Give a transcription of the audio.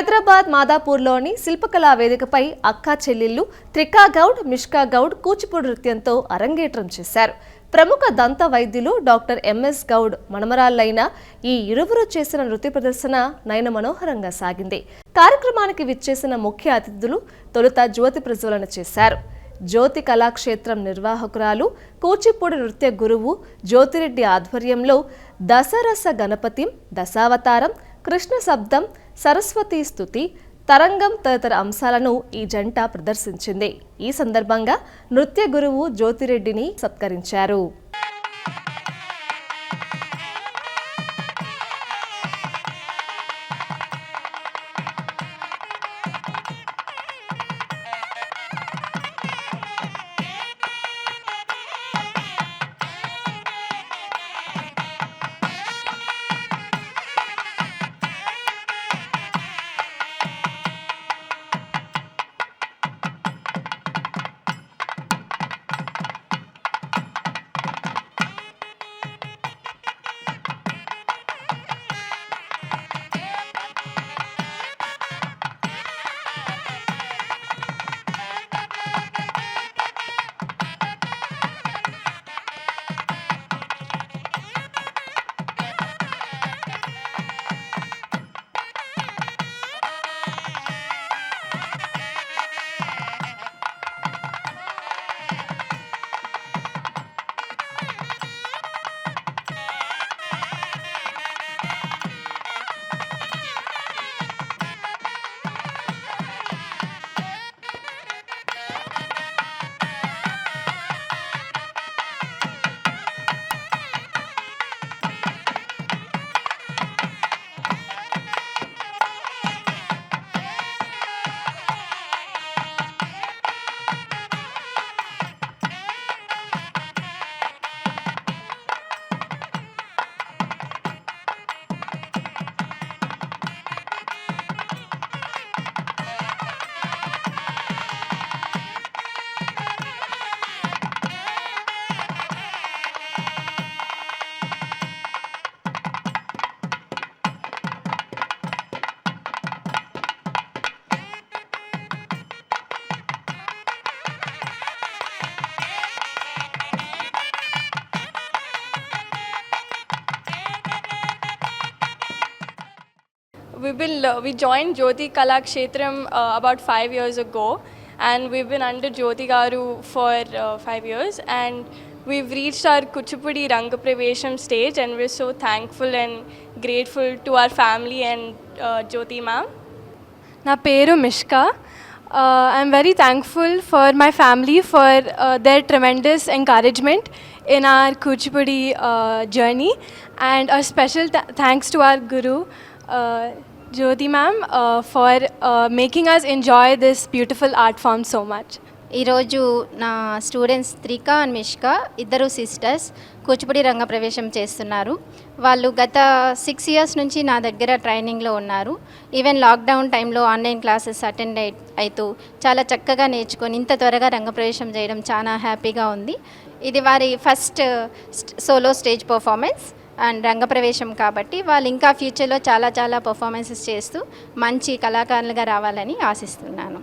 హైదరాబాద్ మాదాపూర్లోని శిల్పకళా వేదికపై అక్కా చెల్లెళ్ళు త్రికా గౌడ్ మిష్కా గౌడ్ కూచిపూడి నృత్యంతో అరంగేట్రం చేశారు. ప్రముఖ దంత వైద్యులు డాక్టర్ ఎంఎస్ గౌడ్ మనమరాళ్ళైన ఈ ఇరువురు చేసిన నృత్య ప్రదర్శన నయన మనోహరంగా సాగింది. కార్యక్రమానికి విచ్చేసిన ముఖ్య అతిథులు తొలుత జ్యోతి ప్రజ్వలన చేశారు. జ్యోతి కళాక్షేత్రం నిర్వాహకురాలు కూచిపూడి నృత్య గురువు జ్యోతిరెడ్డి ఆధ్వర్యంలో దశరస గణపతిం దశావతారం కృష్ణ శబ్దం సరస్వతి స్తుతి తరంగం తదితర అంశాలను ఈ జంట ప్రదర్శించింది. ఈ సందర్భంగా నృత్య గురువు జ్యోతిరెడ్డిని సత్కరించారు. We've been uh, we joined Jyoti Kala Kshetram uh, about five years ago, and we've been under Jyoti Garu for uh, five years, and we've reached our Kuchipudi Rangapravesham stage, and we're so thankful and grateful to our family and uh, Jyoti ma'am. నా పేరు Mishka I'm very thankful for my family for their tremendous encouragement in our Kuchipudi journey and uh special thanks to our guru Jyoti ma'am for making us enjoy this beautiful art form so much ఈరోజు నా students Trika and మిష్క ఇద్దరు sisters Kuchipudi రంగ ప్రవేశం చేస్తున్నారు. వాళ్ళు గత six years నుంచి నా దగ్గర ట్రైనింగ్లో ఉన్నారు. ఈవెన్ లాక్డౌన్ టైంలో ఆన్లైన్ క్లాసెస్ అటెండ్ అయి అవుతూ చాలా చక్కగా నేర్చుకొని ఇంత త్వరగా రంగప్రవేశం చేయడం చాలా హ్యాపీగా ఉంది. ఇది వారి first solo stage performance and రంగప్రవేశం కాబట్టి వాళ్ళు ఇంకా ఫ్యూచర్లో చాలా చాలా పర్ఫార్మెన్సెస్ చేస్తూ మంచి కళాకారులుగా రావాలని ఆశిస్తున్నాను.